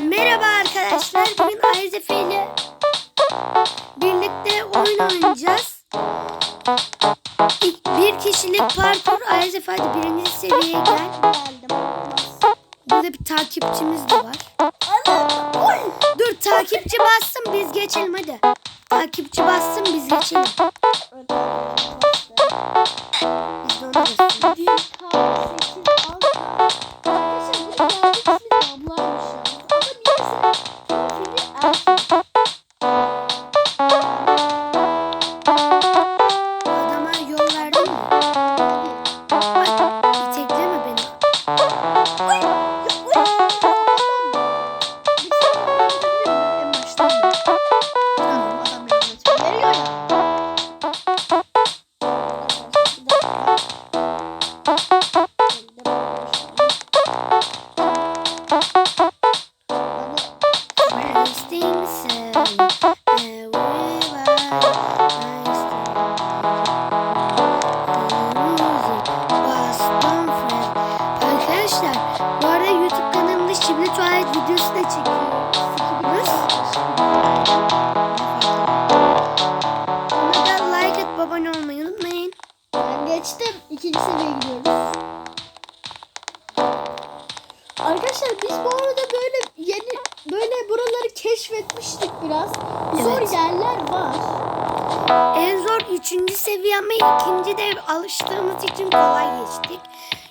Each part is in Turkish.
Merhaba arkadaşlar. Bugün Ayzefe ile birlikte oyun oynayacağız. İlk bir kişilik parkur. Ayzefe hadi birinci seviyeye gel. Geldim. Burada bir takipçimiz de var. Dur takipçi bassın biz geçelim hadi. Takipçi bassın biz geçelim. Biz de basalım. Geçtim. İkinci seviyeye gidiyoruz. Arkadaşlar biz bu arada böyle yeni böyle buraları keşfetmiştik biraz. Zor Evet. yerler var. En zor üçüncü seviye ama ikinci de alıştığımız için kolay geçtik.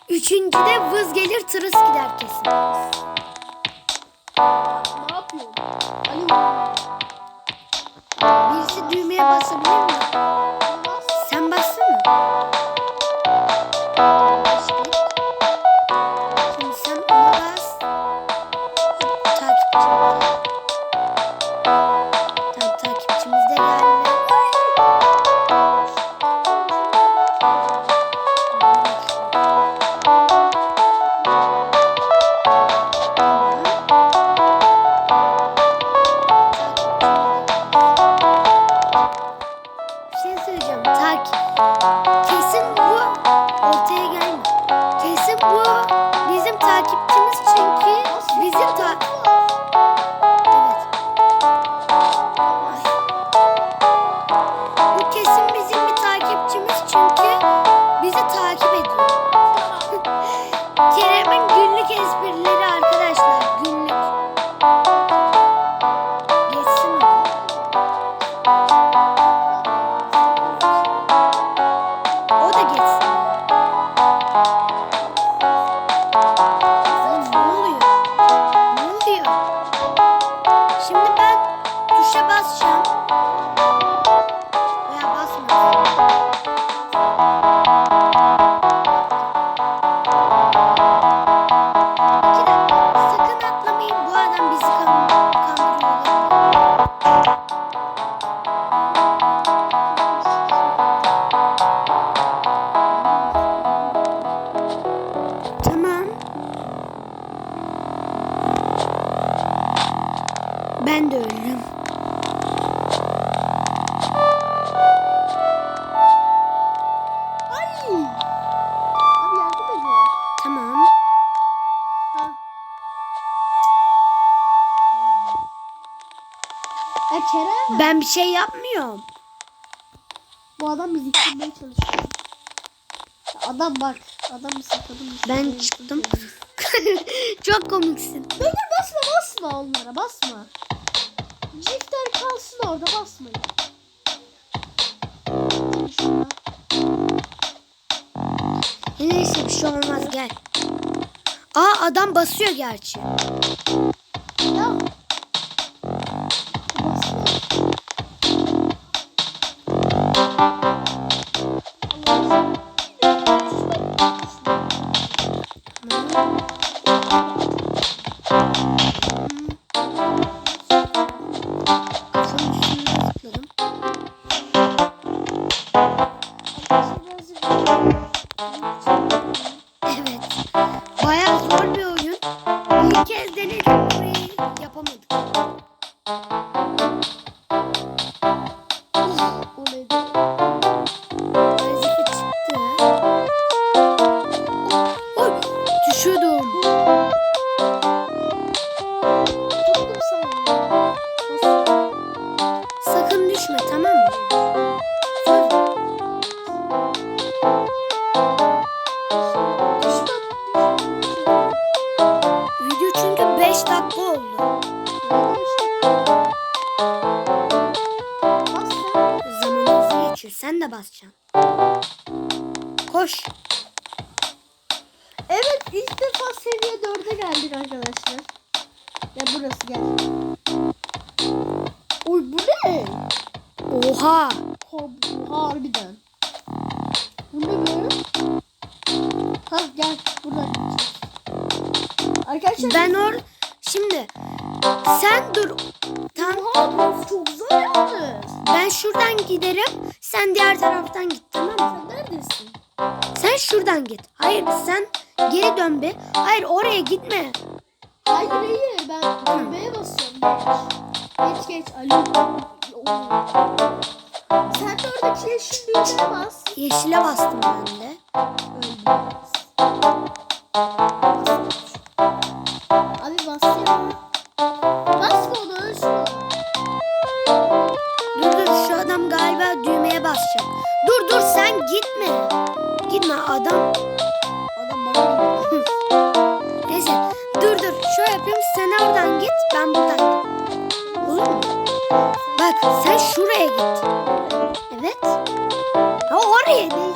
Üçüncü de vız gelir tırıs gider kesin. Ne yapıyorsun? Alo. Birisi düğmeye basabilir Ben de öldüm. Ay. Abi yardım ediyor. Tamam. Ha. Ya Kerem. Ben bir şey yapmıyorum. Bu adam bizi ittirmeye çalışıyor. Adam bak. Adam mısın kadın? Ben çıktım. için Çok komiksin. Dur basma basma onlara basma. Çiftler kalsın orada basmayın. Neyse bir şey olmaz gel. Aa adam basıyor gerçi. Sen de basacaksın. Koş. Evet ilk defa seviye 4'e geldik arkadaşlar. Ya burası gel. Oy bu ne? Oha. Ha, harbiden. Bu ne be? Ha gel buradan. Arkadaşlar Ben or... Şimdi sen dur. Tam Oha çok zor yalnız. ben şuradan giderim. Sen diğer taraftan git tamam mı? Sen neredesin? Sen şuradan git. Hayır sen geri dön bir. Hayır oraya gitme. Hayır hayır ben düğmeye basıyorum geç. Geç Ali. Sen de oradaki yeşil düğmeye bas. Yeşile bastım ben de. Öldü. Sen oradan git ben buradan. Olur mu? Bak sen şuraya git. Evet. Ha oraya değil.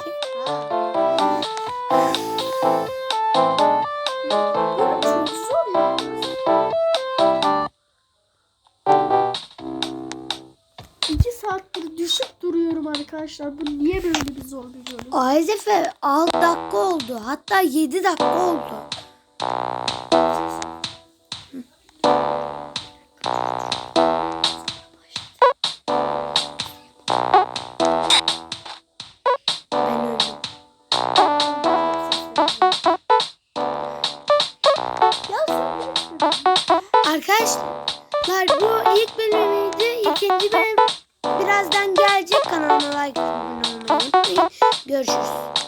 İki saattir düşüp duruyorum arkadaşlar. Bu niye böyle bir zor bir bölüm? Ayzefe 6 dakika oldu. Hatta 7 dakika oldu. Arkadaşlar bu ilk bölümüydü. İkinci bölüm birazdan gelecek. Kanalıma like atmayı unutmayın. Görüşürüz.